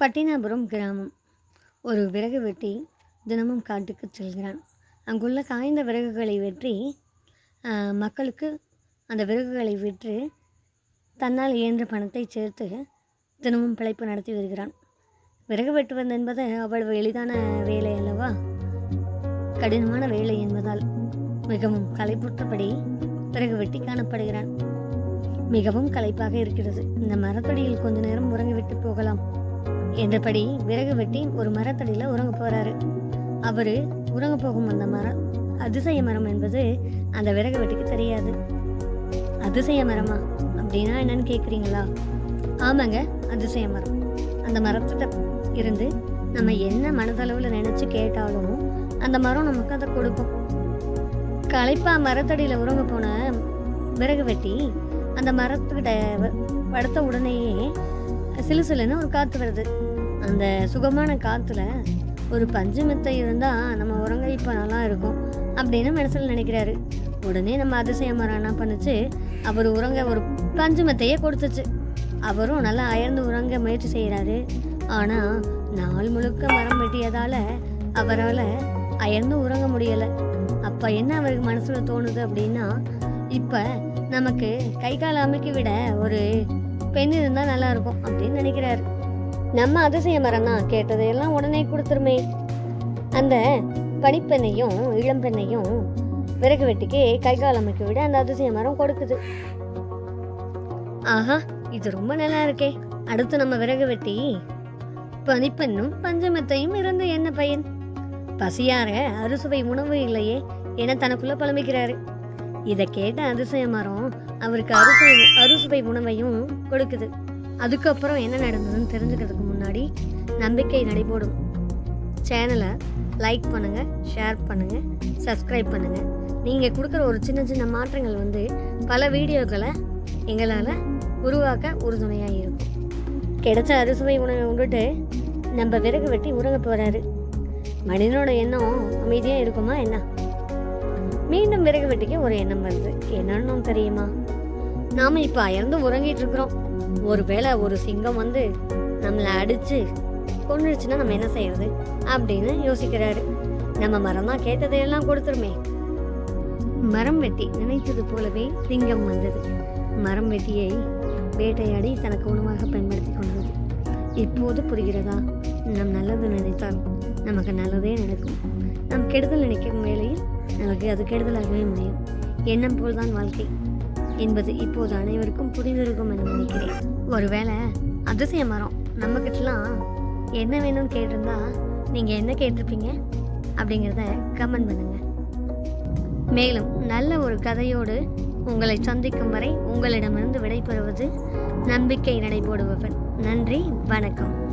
பட்டினாபுரம் கிராமம். ஒரு விறகு வெட்டி தினமும் காட்டுக்கு செல்கிறான். அங்குள்ள காய்ந்த விறகுகளை வெற்றி மக்களுக்கு அந்த விறகுகளை விற்று தன்னால் இயன்ற பணத்தை சேர்த்து தினமும் பிழைப்பு நடத்தி வருகிறான். விறகு வெட்டுவது என்பது அவ்வளவு எளிதான வேலை அல்லவா? கடினமான வேலை என்பதால் மிகவும் களைப்புற்றபடி விறகு வெட்டி காணப்படுகிறான். மிகவும் களைப்பாக இருக்கிறது. இந்த மரத்தடியில் கொஞ்ச நேரம் உறங்கிவிட்டு போகலாம். என்றபடி விறகு வெட்டி ஒரு மரத்தடியில் உறங்க போகிறாரு அவர் உறங்க போகும் அந்த மரம் அதிசய மரம் என்பது அந்த விறகு வெட்டிக்கு தெரியாது. அதிசய மரமா? அப்படின்னா என்னன்னு கேட்குறீங்களா ஆமாங்க அதிசய மரம். அந்த மரத்திட்ட இருந்து நம்ம என்ன மனதளவில் நினச்சி கேட்டாலும் அந்த மரம் நமக்கு அதை கொடுக்கும். களைப்பா மரத்தடியில் உறங்க போன விறகு வெட்டி அந்த மரத்துக்கிட்ட வ- படுத்த உடனேயே சிலு சிலுன்னு ஒரு காற்று வருது. அந்த சுகமான காற்றுல ஒரு பஞ்சு மெத்தை இருந்தால் நம்ம உறங்க இப்போ நல்லா இருக்கும் அப்படின்னு மனசில் நினைக்கிறாரு. உடனே நம்ம அதிசய மரம் என்ன பண்ணுச்சு. அவர் உறங்க ஒரு பஞ்சு மெத்தையே கொடுத்துச்சு. அவரும் நல்லா அயர்ந்து உறங்க முயற்சி செய்கிறாரு ஆனால் நாள் முழுக்க மரம் வெட்டியதால் அவரால் அயர்ந்து உறங்க முடியலை. அப்போ என்ன அவருக்கு மனசில் தோணுது அப்படின்னா இப்போ நமக்கு கை கால் அமைக்க விட ஒரு பெண் இருந்தால் நல்லா இருக்கும் அப்படின்னு நினைக்கிறாரு. நம்ம அதிசய மரம் தான் கேட்டதையெல்லாம் உடனே கொடுத்துருமே. அந்த பனிப்பெண்ணையும் இளம்பெண்ணையும் விறகு வெட்டிக்கு கை காலமைக்க விட அந்த அதிசய மரம் கொடுக்குது. ஆஹா இது ரொம்ப நல்லா இருக்கே. அடுத்து நம்ம விறகு வெட்டி பனிப்பெண்ணும் பஞ்சமத்தையும் இருந்து என்ன பயன்? பசியார அறுசுவை உணவு இல்லையே என தனக்குள்ள புலம்பிக்கிறாரு. இதை கேட்ட அதிசய மரம் அவருக்கு அறுசுவை அறுசுவை உணவையும் கொடுக்குது. அதுக்கப்புறம் என்ன நடந்ததுன்னு தெரிஞ்சுக்கிறதுக்கு முன்னாடி நம்பிக்கை நடைபோடும். சேனலை லைக் பண்ணுங்கள் ஷேர் பண்ணுங்கள் சப்ஸ்கிரைப் பண்ணுங்கள் நீங்கள் கொடுக்குற ஒரு சின்ன சின்ன மாற்றங்கள் வந்து பல வீடியோக்களை எங்களால் உருவாக்க உறுதுணையாக இருக்கும். கிடைச்ச அறுசுவை உணவை உண்டுட்டு நம்ம விறகு வெட்டி உறங்க போகிறாரு மனிதனோட எண்ணம் அமைதியாக இருக்குமா என்ன? மீண்டும் விறகு வெட்டிக்க ஒரு எண்ணம் வருது. என்னன்னு தெரியுமா? நாம இப்போ அயர்ந்து உறங்கிட்டு இருக்கிறோம். ஒருவேளை ஒரு சிங்கம் வந்து நம்மளை அடிச்சு கொண்டுடுச்சுன்னா நம்ம என்ன செய்யறது அப்படின்னு யோசிக்கிறாரு. நம்ம மரமாக கேட்டதையெல்லாம் கொடுத்துருமே. மரம் வெட்டி நினைத்தது போலவே சிங்கம் வந்தது. மரம் வெட்டியை வேட்டையாடி தனக்கு உணவாக பயன்படுத்தி கொண்டது. இப்போது புரிகிறதா? நம் நல்லது நினைத்தால் நமக்கு நல்லதே நடக்கும். நம் கெடுதல் நினைக்கும் வேளையில் நமக்கு அது கெடுதலாகவே முடியும் எண்ணம் போல்தான் வாழ்க்கை. என்பது இப்போது அனைவருக்கும் புரிந்திருக்கும் என்று நினைக்கிறேன். ஒருவேளை அதிசய மரம் நம்மக்கிட்டலாம் என்ன வேணும்னு கேட்டிருந்தா நீங்கள் என்ன கேட்டிருப்பீங்க? அப்படிங்கிறத கமெண்ட் பண்ணுங்க. மேலும் நல்ல ஒரு கதையோடு உங்களை சந்திக்கும் வரை உங்களிடமிருந்து விடைபெறுவது நம்பிக்கை நடைபோடுபவன். நன்றி வணக்கம்.